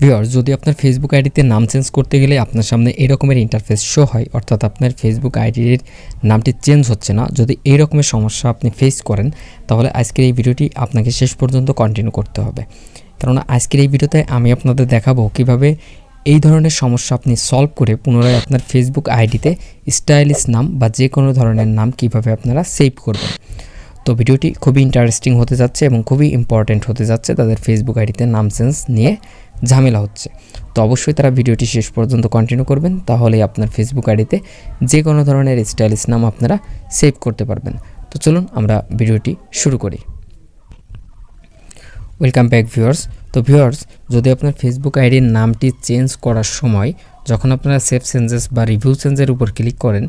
Viewer যদি আপনার Facebook আইডিতে নাম চেঞ্জ করতে গেলে আপনার সামনে এই রকমের ইন্টারফেস শো হয়, অর্থাৎ আপনার ফেসবুক আইডির নামটি চেঞ্জ হচ্ছে না, যদি এই রকমের সমস্যা আপনি ফেস করেন, তাহলে আজকের এই ভিডিওটি আপনাকে শেষ পর্যন্ত কন্টিনিউ করতে হবে। কেননা আজকের এই ভিডিওতে আমি আপনাদের দেখাবো কীভাবে এই ধরনের সমস্যা আপনি সলভ করে পুনরায় আপনার ফেসবুক আইডিতে স্টাইলিশ নাম বা যে কোনো ধরনের নাম কীভাবে আপনারা সেভ করবেন। তো ভিডিওটি খুবই ইন্টারেস্টিং হতে যাচ্ছে এবং খুবই ইম্পর্ট্যান্ট হতে যাচ্ছে। তাদের ফেসবুক আইডিতে নাম চেঞ্জ নিয়ে ঝামেলা হচ্ছে। তো অবশ্যই তারা ভিডিওটি শেষ পর্যন্ত কন্টিনিউ করবেন, তাহলেই আপনার ফেসবুক আইডিতে যে কোনো ধরনের স্টাইলিশ নাম আপনারা সেভ করতে পারবেন। তো চলুন আমরা ভিডিওটি শুরু করি। ওয়েলকাম ব্যাক ভিউয়ার্স তো ভিউয়ার্স যদি আপনার ফেসবুক আইডির নামটি চেঞ্জ করার সময়, যখন আপনারা সেভ চেঞ্জেস বা রিভিউ চেঞ্জের উপর ক্লিক করেন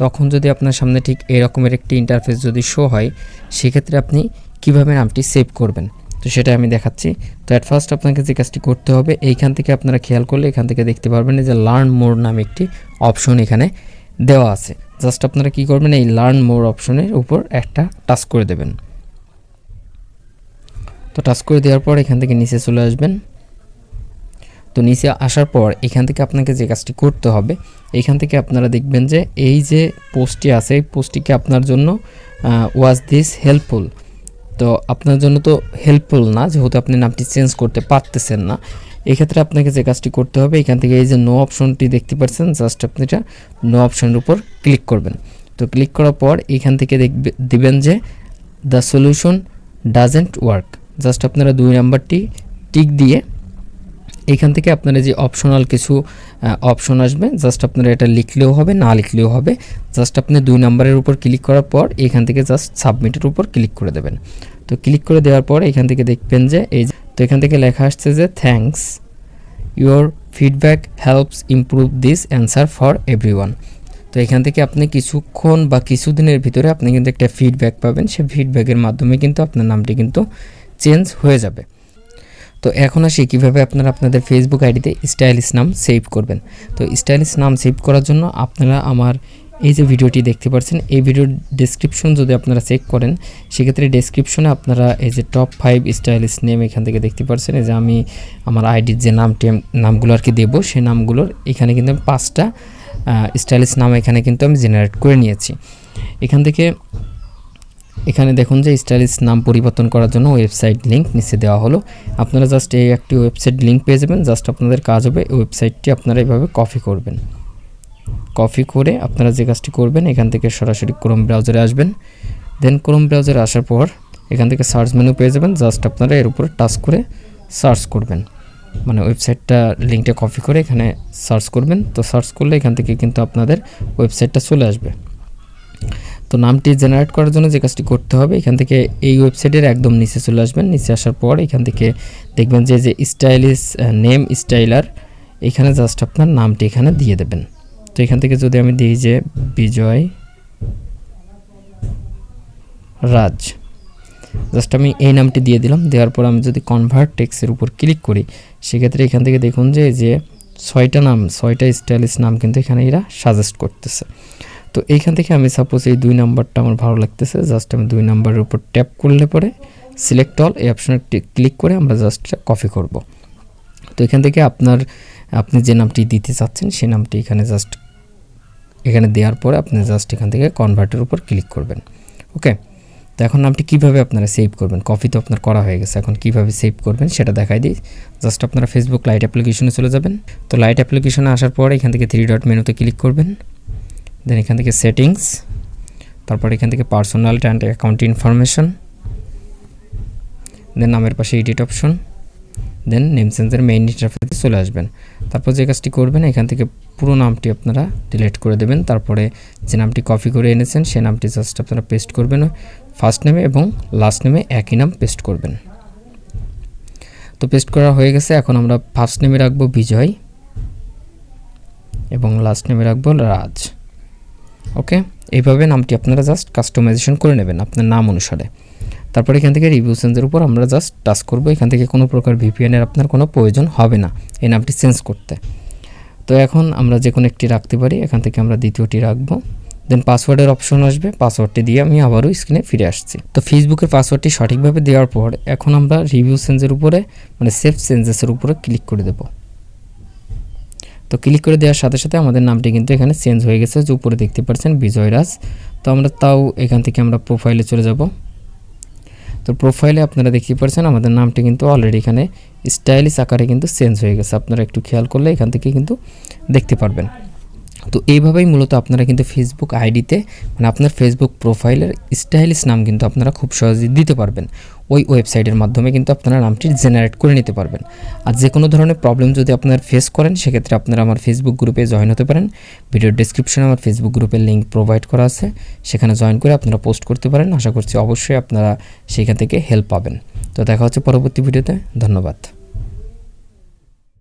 তখন যদি আপনার সামনে ঠিক এরকমের একটি ইন্টারফেস যদি শো হয়, সেক্ষেত্রে আপনি কীভাবে নামটি সেভ করবেন? তো সেটা আমি দেখাচ্ছি। তো অ্যাট ফার্স্ট আপনাকে যে কাজটি করতে হবে, এইখান থেকে আপনারা খেয়াল করলে এখান থেকে দেখতে পারবেন যে লার্ন মোর নামে একটি অপশন এখানে দেওয়া আছে। জাস্ট আপনারা কি করবেন, এই লার্ন মোর অপশনের উপর একটা টাচ করে দেবেন। তো টাচ করে দেওয়ার পর এখান থেকে নিচে চলে আসবেন। তো নিচে আসার পর এখান থেকে আপনাকে যে কাজটি করতে হবে, এখান থেকে আপনারা দেখবেন যে এই যে পোস্টটি আছে, এই পোস্টটিকে আপনার জন্য ওয়াজ দিস হেল্পফুল তো আপনার জন্য তো হেল্পফুল না, যেহেতু আপনি নামটি চেঞ্জ করতে পারতেছেন না। এক্ষেত্রে আপনাকে যে কাজটি করতে হবে, এখান থেকে এই যে নো অপশনটি দেখতে পাচ্ছেন জাস্ট আপনি এটা নো অপশনের উপর ক্লিক করবেন। তো ক্লিক করার পর এখান থেকে দেখবে, দিবেন যে the solution doesn't work just আপনারা দুই নাম্বারটি টিক দিয়ে এখান থেকে আপনারা যে অপশনাল কিছু অপশন আসবে জাস্ট আপনারা এটা লিখলেও হবে, না লিখলেও হবে জাস্ট আপনি দুই নাম্বারের উপর ক্লিক করার পর এখান থেকে জাস্ট সাবমিটের উপর ক্লিক করে দেবেন। তো ক্লিক করে দেওয়ার পর এখান থেকে দেখবেন যে এই তো এখান থেকে লেখা আসছে যে thanks your feedback helps improve this answer for every তো এখান থেকে আপনি কিছুক্ষণ বা কিছুদিনের ভিতরে আপনি কিন্তু একটা ফিডব্যাক পাবেন সেই ফিডব্যাকের মাধ্যমে কিন্তু আপনার নামটি কিন্তু চেঞ্জ হয়ে যাবে। তো এখন আসি কীভাবে আপনারা আপনাদের ফেসবুক আইডিতে স্টাইলিশ নাম সেভ করবেন। তো স্টাইলিশ নাম সেভ করার জন্য আপনারা আমার এই যে ভিডিওটি দেখতে পাচ্ছেন, এই ভিডিওর ডিসক্রিপশন যদি আপনারা চেক করেন, সেক্ষেত্রে ডিসক্রিপশনে আপনারা এই যে টপ ফাইভ স্টাইলিশ নেম এখান থেকে দেখতে পাচ্ছেন। এই যে আমি আমার আইডির যে নাম টেম নামগুলো আর কি দেবো, সেই নামগুলোর এখানে কিন্তু আমি পাঁচটা স্টাইলিশ নাম এখানে কিন্তু আমি জেনারেট করে নিয়েছি। এখান থেকে এখানে দেখুন যে স্টাইলিশ নাম পরিবর্তন করার জন্য ওয়েবসাইট লিঙ্ক নিচে দেওয়া হলো। আপনারা জাস্ট এই একটি ওয়েবসাইট লিঙ্ক পেয়ে যাবেন জাস্ট আপনাদের কাজ হবে ওয়েবসাইটটি আপনারা এইভাবে কপি করবেন। কপি করে আপনারা যে কাজটি করবেন, এখান থেকে সরাসরি ক্রোম ব্রাউজারে আসবেন। দেন ক্রোম ব্রাউজারে আসার পর এখান থেকে সার্চ মেনু পেয়ে যাবেন জাস্ট আপনারা এর উপরে টাচ করে সার্চ করবেন। মানে ওয়েবসাইটটা লিঙ্কটা কপি করে এখানে সার্চ করবেন। তো সার্চ করলে এখান থেকে কিন্তু আপনাদের ওয়েবসাইটটা চলে আসবে। তো নামটি জেনারেট করার জন্য যে কাজটি করতে হবে, এখান থেকে এই ওয়েবসাইটের একদম নিচে চলে আসবেন। নিচে আসার পর এখান থেকে দেখবেন যে যে স্টাইলিশ নেম স্টাইলার এখানে জাস্ট আপনার নামটি এখানে দিয়ে দেবেন। তো এখান থেকে যদি আমি দিই যে বিজয় রাজ জাস্ট আমি এই নামটি দিয়ে দিলাম। দেওয়ার পর আমি যদি কনভার্ট টেক্সের উপর ক্লিক করি, সেক্ষেত্রে এখান থেকে দেখুন যে যে ছয়টা নাম, ছয়টা স্টাইলিশ নাম কিন্তু এখানে এরা সাজেস্ট করতেছে। তো এইখান থেকে আমি সাপোজ এই দুই নাম্বারটা আমার ভালো লাগতেছে জাস্ট আমি দুই নাম্বারের উপর ট্যাপ করলে পরে সিলেক্ট অল এই অপশানে ক্লিক করে আমরা জাস্ট কপি করব। তো এখান থেকে আপনার, আপনি যে নামটি দিতে চাচ্ছেন সেই নামটি এখানে জাস্ট এখানে দেওয়ার পরে আপনি জাস্ট এখান থেকে কনভার্টের উপর ক্লিক করবেন। ওকে তো এখন নামটি কীভাবে আপনারা সেভ করবেন? কপি তো আপনার করা হয়ে গেছে, এখন কীভাবে সেভ করবেন সেটা দেখাই দিই। জাস্ট আপনারা ফেসবুক লাইট অ্যাপ্লিকেশনে চলে যাবেন। তো লাইট অ্যাপ্লিকেশনে আসার পর এখান থেকে থ্রি ডট মেনুতে ক্লিক করবেন। দেন এখান থেকে সেটিংস তারপর এখান থেকে personal and account information then নামের পাশে এডিট অপশন দেন নেম সেন্সের মেইন ইন্টারফেসে চলে আসবেন। তারপর যে কাজটি করবেন, এখান থেকে পুরো নামটি আপনারা ডিলিট করে দেবেন। তারপরে যে নামটি কপি করে এনেছেন, সেই নামটি জাস্ট আপনারা পেস্ট করবেন ফার্স্ট নেমে এবং লাস্ট নেমে একই নাম পেস্ট করবেন। তো পেস্ট করা হয়ে গেছে, এখন আমরা ফার্স্ট নেমে রাখব বিজয় এবং লাস্ট নেমে রাখব রাজ। ওকে এইভাবে নামটি আপনারা জাস্ট কাস্টমাইজেশন করে নেবেন আপনার নাম অনুসারে। তারপর এখান থেকে রিভিউ চেঞ্জের উপর আমরা জাস্ট টাচ করব। এখান থেকে কোনো প্রকার ভিপিএনের আপনার কোনো প্রয়োজন হবে না এই নামটি চেঞ্জ করতে। তো এখন আমরা যে কোনো একটি রাখতে পারি, এখান থেকে আমরা দ্বিতীয়টি রাখব। দেন পাসওয়ার্ডের অপশন আসবে। পাসওয়ার্ডটি দিয়ে আমি আবারও স্ক্রিনে ফিরে আসছি। তো ফেসবুকের পাসওয়ার্ডটি সঠিকভাবে দেওয়ার পর এখন আমরা রিভিউ সেন্সের উপরে মানে সেফ সেন্সেসের উপরে ক্লিক করে দেবো। তো ক্লিক করে দেওয়ার সাথে সাথে আমাদের নামটি কিন্তু এখানে চেঞ্জ হয়ে গেছে। যে উপরে দেখতে পাচ্ছেন বিজয়রাজ তো আমরা তাও এখান থেকে আমরা প্রোফাইলে চলে যাব। তো প্রোফাইলে আপনারা দেখতে পাচ্ছেন আমাদের নামটি কিন্তু অলরেডি এখানে স্টাইলিশ আকারে কিন্তু চেঞ্জ হয়ে গেছে। আপনারা একটু খেয়াল করলে এখান থেকে কিন্তু দেখতে পারবেন। তো এইভাবেই মূলত আপনারা কিন্তু ফেসবুক আইডিতে মানে আপনার ফেসবুক প্রোফাইলের স্টাইলিশ নাম কিন্তু আপনারা খুব সহজেই দিতে পারবেন। ওই ওয়েবসাইটের মাধ্যমে কিন্তু আপনারা নামটি জেনারেট করে নিতে পারবেন। আর যে কোনো ধরনের প্রবলেম যদি আপনারা ফেস করেন, সেক্ষেত্রে আপনারা আমার ফেসবুক গ্রুপে জয়েন হতে পারেন। ভিডিওর ডিসক্রিপশনে আমার ফেসবুক গ্রুপের লিঙ্ক প্রোভাইড করা আছে। সেখানে জয়েন করে আপনারা পোস্ট করতে পারেন। আশা করছি অবশ্যই আপনারা সেখান থেকে হেল্প পাবেন। তো দেখা হচ্ছে পরবর্তী ভিডিওতে ধন্যবাদ।